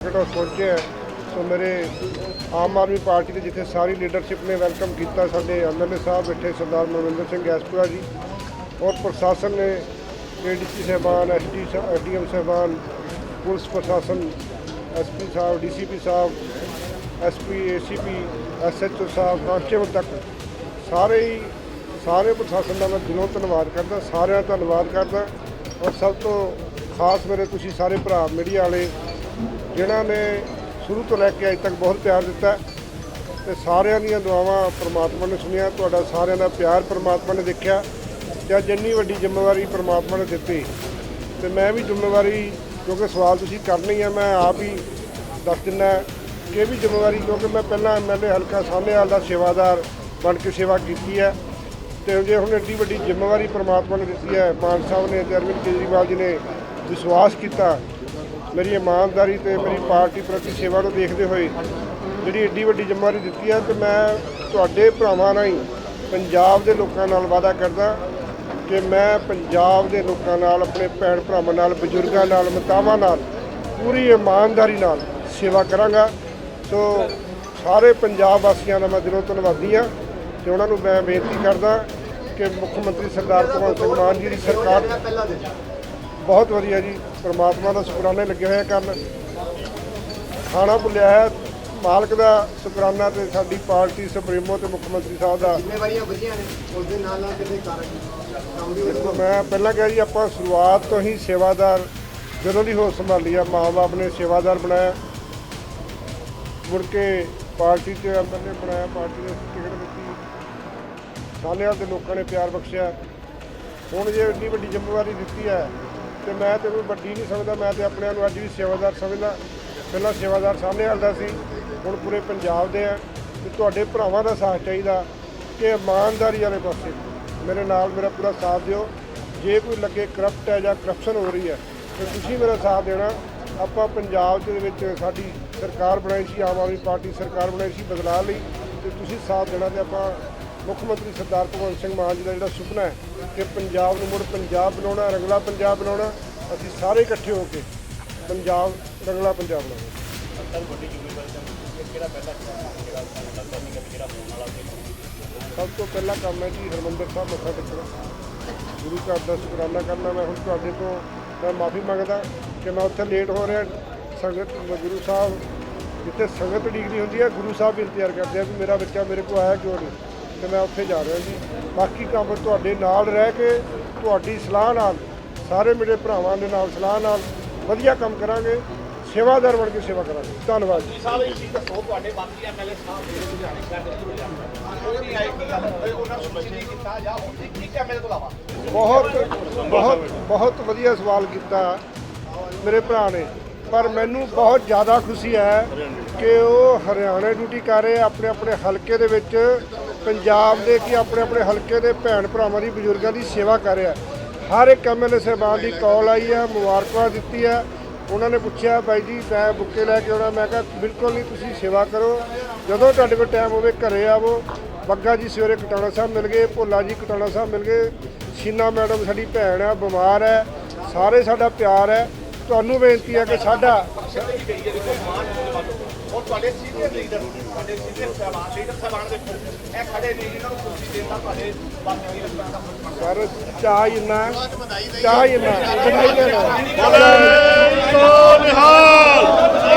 ਜਿਹੜਾ ਪਹੁੰਚੇ ਸੋ ਮੇਰੇ ਆਮ ਆਦਮੀ ਪਾਰਟੀ ਦੇ ਜਿੱਥੇ ਸਾਰੀ ਲੀਡਰਸ਼ਿਪ ਨੇ ਵੈਲਕਮ ਕੀਤਾ, ਸਾਡੇ ਐਮਐਲਏ ਸਾਹਿਬ ਬੈਠੇ, ਸਰਦਾਰ ਮਨਵਿੰਦਰ ਸਿੰਘ ਗੈਸਪੁਰਾ ਜੀ ਔਰ ਪ੍ਰਸ਼ਾਸਨ ਨੇ ਏਡੀਸੀ ਸਾਹਿਬਾਨ ਐਸਡੀ ਐਸਡੀਐਮ ਸਾਹਿਬਾਨ, ਪੁਲਿਸ ਪ੍ਰਸ਼ਾਸਨ ਐਸਪੀ ਸਾਹਿਬ ਡੀਸੀਪੀ ਸਾਹਿਬ ਐਸਪੀ ਏਸੀਪੀ ਐਸਐਚਓ ਸਾਹਿਬ, ਕਾਂਸਟੇਬਲ ਤੱਕ ਸਾਰੇ ਹੀ, ਸਾਰੇ ਪ੍ਰਸ਼ਾਸਨ ਦਾ ਮੈਂ ਦਿਲੋਂ ਧੰਨਵਾਦ ਕਰਦਾ, ਸਾਰਿਆਂ ਦਾ ਧੰਨਵਾਦ ਕਰਦਾ ਔਰ ਸਭ ਤੋਂ ਖਾਸ ਮੇਰੇ ਤੁਸੀਂ ਸਾਰੇ ਭਰਾ, ਮੀਡੀਆ ਵਾਲੇ ਜਿਨ੍ਹਾਂ ਨੇ ਸ਼ੁਰੂ ਤੋਂ ਲੈ ਕੇ ਅੱਜ ਤੱਕ ਬਹੁਤ ਪਿਆਰ ਦਿੱਤਾ ਤੇ ਸਾਰਿਆਂ ਦੀਆਂ ਦੁਆਵਾਂ ਪ੍ਰਮਾਤਮਾ ਨੇ ਸੁਣੀਆਂ, ਤੁਹਾਡਾ ਸਾਰਿਆਂ ਦਾ ਪਿਆਰ ਪ੍ਰਮਾਤਮਾ ਨੇ ਦੇਖਿਆ ਤੇ ਅੱਜ ਇੰਨੀ ਵੱਡੀ ਜ਼ਿੰਮੇਵਾਰੀ ਪ੍ਰਮਾਤਮਾ ਨੇ ਦਿੱਤੀ। ਤੇ ਮੈਂ ਵੀ ਜ਼ਿੰਮੇਵਾਰੀ, ਕਿਉਂਕਿ ਸਵਾਲ ਤੁਸੀਂ ਕਰਨੀ ਹੈ ਮੈਂ ਆਪ ਹੀ ਦੱਸ ਦਿੰਦਾ ਕਿ ਵੀ ਜ਼ਿੰਮੇਵਾਰੀ, ਕਿਉਂਕਿ ਮੈਂ ਪਹਿਲਾਂ ਐਮਐਲਏ ਹਲਕਾ ਸਾਹਨੇਵਾਲ ਦਾ ਸੇਵਾਦਾਰ ਬਣ ਕੇ ਸੇਵਾ ਕੀਤੀ ਹੈ ਤੇ ਜੇ ਹੁਣ ਏਡੀ ਵੱਡੀ ਜ਼ਿੰਮੇਵਾਰੀ ਪ੍ਰਮਾਤਮਾ ਨੇ ਦਿੱਤੀ ਹੈ, ਮਾਨ ਸਾਹਿਬ ਨੇ ਤੇ ਅਰਵਿੰਦ ਕੇਜਰੀਵਾਲ ਜੀ ਨੇ ਵਿਸ਼ਵਾਸ ਕੀਤਾ ਮੇਰੀ ਇਮਾਨਦਾਰੀ ਤੇ ਮੇਰੀ ਪਾਰਟੀ ਪ੍ਰਤੀ ਸੇਵਾ ਨੂੰ ਦੇਖਦੇ ਹੋਏ ਜਿਹੜੀ ਏਡੀ ਵੱਡੀ ਜ਼ਿੰਮੇਵਾਰੀ ਦਿੱਤੀ ਹੈ ਤੇ ਮੈਂ ਤੁਹਾਡੇ ਭਰਾਵਾਂ ਨਾਲ ਹੀ ਪੰਜਾਬ ਦੇ ਲੋਕਾਂ ਨਾਲ ਵਾਅਦਾ ਕਰਦਾ ਕਿ ਮੈਂ ਪੰਜਾਬ ਦੇ ਲੋਕਾਂ ਨਾਲ, ਆਪਣੇ ਭੈਣ ਭਰਾਵਾਂ ਨਾਲ, ਬਜ਼ੁਰਗਾਂ ਨਾਲ, ਮਤਾਵਾਂ ਨਾਲ, ਪੂਰੀ ਇਮਾਨਦਾਰੀ ਨਾਲ ਸੇਵਾ ਕਰਾਂਗਾ। ਸੋ ਸਾਰੇ ਪੰਜਾਬ ਵਾਸੀਆਂ ਦਾ ਮੈਂ ਦਿਲੋਂ ਧੰਨਵਾਦੀ ਹਾਂ ਤੇ ਉਹਨਾਂ ਨੂੰ ਮੈਂ ਬੇਨਤੀ ਕਰਦਾ ਕਿ ਮੁੱਖ ਮੰਤਰੀ ਸਰਦਾਰ ਭਗਵੰਤ ਸਿੰਘ ਮਾਨ ਜੀ ਦੀ ਸਰਕਾਰ ਬਹੁਤ ਵਧੀਆ ਜੀ ਪ੍ਰਮਾਤਮਾ ਦਾ ਸ਼ੁਕਰਾਨੇ ਲੱਗੇ ਹੋਏ ਆ ਕਰਨ ਖਾਣਾ ਭੁੱਲਿਆ ਹੈ ਮਾਲਕ ਦਾ ਸ਼ੁਕਰਾਨਾ ਤੇ ਸਾਡੀ ਪਾਰਟੀ ਸੁਪਰੀਮੋ ਤੇ ਮੁੱਖ ਮੰਤਰੀ ਸਾਹਿਬ ਦਾ। ਜ਼ਿੰਮੇਵਾਰੀਆਂ ਵਧੀਆਂ ਨੇ ਉਸ ਦੇ ਨਾਲ ਨਾਲ ਕਿਤੇ ਕਾਰਨ ਕੰਮ ਵੀ ਦੇਖੋ ਮੈਂ ਪਹਿਲਾਂ ਕਿਹਾ ਜੀ ਆਪਾਂ ਸ਼ੁਰੂਆਤ ਤੋਂ ਹੀ ਸੇਵਾਦਾਰ ਜਦੋਂ ਦੀ ਹੋਸ਼ ਸੰਭਾਲੀ ਆ ਮਾਂ-ਬਾਪ ਨੇ ਸੇਵਾਦਾਰ ਬਣਾਇਆ। ਮੁੜ ਕੇ ਪਾਰਟੀ 'ਚ ਐਮਐਲਏ ਬਣਾਇਆ ਪਾਰਟੀ ਨੇ ਟਿਕਟ ਦਿੱਤੀ। ਸਾਲਿਆਂ ਦੇ ਲੋਕਾਂ ਨੇ ਪਿਆਰ ਬਖਸ਼ਿਆ। ਹੁਣ ਜੇ ਇੰਨੀ ਵੱਡੀ ਜ਼ਿੰਮੇਵਾਰੀ ਦਿੱਤੀ ਹੈ ਤੇ ਮੈਂ ਤੇ ਕੋਈ ਵੱਡੀ ਨਹੀਂ ਸਮਝਦਾ, ਮੈਂ ਤੇ ਆਪਣੇ ਆਪ ਨੂੰ ਅੱਜ ਵੀ ਸੇਵਾਦਾਰ ਸਮਝਦਾ। ਪਹਿਲਾਂ ਸੇਵਾਦਾਰ ਸਾਹਮਣੇ ਆਉਂਦਾ ਸੀ, ਹੁਣ ਪੂਰੇ ਪੰਜਾਬ ਦੇ ਆ। ਤੇ ਤੁਹਾਡੇ ਭਰਾਵਾਂ ਦਾ ਸਾਥ ਚਾਹੀਦਾ ਕਿ ਇਮਾਨਦਾਰੀ ਵਾਲੇ ਪਾਸੇ। ਮੇਰੇ ਨਾਲ ਮੇਰਾ ਪੂਰਾ ਸਾਥ ਦਿਓ। ਜੇ ਕੋਈ ਲੱਗੇ ਕਰਪਟ ਹੈ ਜਾਂ ਕਰਪਸ਼ਨ ਹੋ ਰਹੀ ਹੈ, ਤੇ ਤੁਸੀਂ ਮੇਰਾ ਸਾਥ ਦੇਣਾ। ਆਪਾਂ ਪੰਜਾਬ ਦੇ ਵਿੱਚ ਸਾਡੀ ਸਰਕਾਰ ਬਣਾਈ ਸੀ, ਆਮ ਆਦਮੀ ਪਾਰਟੀ ਸਰਕਾਰ ਬਣਾਈ ਸੀ ਬਦਲਾਅ ਲਈ, ਤੇ ਤੁਸੀਂ ਸਾਥ ਦੇਣਾ ਤੇ ਆਪਾਂ ਮੁੱਖ ਮੰਤਰੀ ਸਰਦਾਰ ਭਗਵੰਤ ਸਿੰਘ ਮਾਨ ਜੀ ਦਾ ਜਿਹੜਾ ਸੁਪਨਾ ਹੈ ਕਿ ਪੰਜਾਬ ਨੂੰ ਮੁੜ ਪੰਜਾਬ ਬਣਾਉਣਾ, ਰੰਗਲਾ ਪੰਜਾਬ ਬਣਾਉਣਾ, ਅਸੀਂ ਸਾਰੇ ਇਕੱਠੇ ਹੋ ਕੇ ਪੰਜਾਬ, ਰੰਗਲਾ ਪੰਜਾਬ ਬਣਾਉਣਾ। ਸਭ ਤੋਂ ਪਹਿਲਾ ਕੰਮ ਹੈ ਜੀ ਹਰਮੰਦਰ ਸਾਹਿਬ ਮੱਥਾ ਟੇਕਣਾ। ਗੁਰੂ ਘਰ ਦਾ ਸ਼ੁਕਰਾਨਾ ਕਰਨਾ ਮੈਂ ਹੁਣ ਤੁਹਾਡੇ ਤੋਂ। ਮੈਂ ਮਾਫੀ ਮੰਗਦਾ ਕਿ ਮੈਂ ਉੱਥੇ ਲੇਟ ਹੋ ਰਿਹਾ। ਸੰਗਤ ਗੁਰੂ ਸਾਹਿਬ, ਜਿੱਥੇ ਸੰਗਤ ਡਿਗਰੀ ਹੁੰਦੀ ਹੈ, ਗੁਰੂ ਸਾਹਿਬ ਵੀ ਇੰਤਜ਼ਾਰ ਕਰਦੇ ਆ ਵੀ ਮੇਰਾ ਬੱਚਾ ਮੇਰੇ ਕੋਲ ਆਇਆ ਕਿਉਂ ਨਹੀਂ? ਤੇ ਮੈਂ ਉੱਥੇ ਜਾ ਰਿਹਾ ਜੀ। ਬਾਕੀ ਕੰਮ ਤੁਹਾਡੇ ਨਾਲ ਰਹਿ ਕੇ ਤੁਹਾਡੀ ਸਲਾਹ ਨਾਲ ਸਾਰੇ ਮੇਰੇ ਭਰਾਵਾਂ ਦੇ ਨਾਲ ਸਲਾਹ ਨਾਲ ਵਧੀਆ ਕੰਮ ਕਰਾਂਗੇ। ਸੇਵਾਦਾਰ ਬਣ ਕੇ ਸੇਵਾ ਕਰਾਂਗੇ। ਧੰਨਵਾਦ ਜੀ। ਸਾਹਿਬ ਇਹ ਚੀਜ਼ ਦੱਸੋ ਤੁਹਾਡੇ ਬਾਕੀ ਐਮਐਲਏ ਸਾਹਿਬ ਲੁਧਿਆਣੇ ਜਾਂਦੇ ਉਹਨਾਂ ਨੂੰ ਕੀਤਾ ਐਮਐਲਏ ਬਹੁਤ ਬਹੁਤ ਬਹੁਤ ਵਧੀਆ ਸਵਾਲ ਕੀਤਾ ਮੇਰੇ ਭਰਾ ਨੇ। ਪਰ ਮੈਨੂੰ ਬਹੁਤ ਜ਼ਿਆਦਾ ਖੁਸ਼ੀ ਹੈ ਕਿ ਉਹ ਹਰਿਆਣਾ ਡਿਊਟੀ ਕਰ ਰਹੇ ਆਪਣੇ ਆਪਣੇ ਹਲਕੇ ਦੇ ਵਿੱਚ ਪੰਜਾਬ ਦੇ ਕਿ ਆਪਣੇ ਆਪਣੇ ਹਲਕੇ ਦੇ ਭੈਣ ਭਰਾਵਾਂ ਦੀ, ਬਜ਼ੁਰਗਾਂ ਦੀ ਸੇਵਾ ਕਰ ਰਿਹਾ। ਹਰ ਇੱਕ ਐਮਐਲਏ ਸਾਹਿਬਾਨ ਦੀ ਕਾਲ ਆਈ ਹੈ ਮੁਬਾਰਕਾਂ ਦਿੱਤੀ ਹੈ ਉਹਨਾਂ ਨੇ ਪੁੱਛਿਆ, ਬਾਈ ਜੀ, ਮੈਂ ਬੁੱਕੇ ਲੈ ਕੇ ਆਉਣਾ। ਮੈਂ ਕਿਹਾ, ਬਿਲਕੁਲ ਨਹੀਂ, ਤੁਸੀਂ ਸੇਵਾ ਕਰੋ। ਜਦੋਂ ਤੁਹਾਡੇ ਕੋਲ ਟਾਈਮ ਹੋਵੇ, ਘਰੇ ਆਵੋ। ਬੱਗਾ ਜੀ, ਸਵੇਰੇ ਕਟਾਣਾ ਸਾਹਿਬ ਮਿਲ ਗਏ, ਭੋਲਾ ਜੀ, ਕਟਾਣਾ ਸਾਹਿਬ ਮਿਲ ਗਏ। ਸ਼ੀਨਾ ਮੈਡਮ ਸਾਡੀ ਭੈਣ ਹੈ ਬਿਮਾਰ ਹੈ ਸਾਰੇ ਸਾਡਾ ਪਿਆਰ ਹੈ ਤੁਹਾਨੂੰ ਬੇਨਤੀ ਹੈ ਕਿ ਸਾਡਾ ਉਹ ਤੁਹਾਡੇ ਸੀਨੀਅਰ ਲੀਡਰ ਤੁਹਾਡੇ ਸੀਨੀਅਰ ਸਾਹਿਬਾਨ ਲੀਡਰ ਸਾਹਿਬਾਨ ਦੇਖੋ ਇਹ ਖੜੇ ਨੇ ਇਹਨਾਂ ਨੂੰ ਕੁਰਸੀ ਦੇਤਾ ਤੁਹਾਡੇ ਬਾਕੀ ਦਾ ਫਰਜ਼ ਬਣਦਾ ਪਰ ਚਾਹ ਹੀ ਇੰਨਾ ਚਾਹ ਹੀ ਇੰਨਾ ਵਧਾਈ ਦੇਣਾ ਨਿਹਾਲ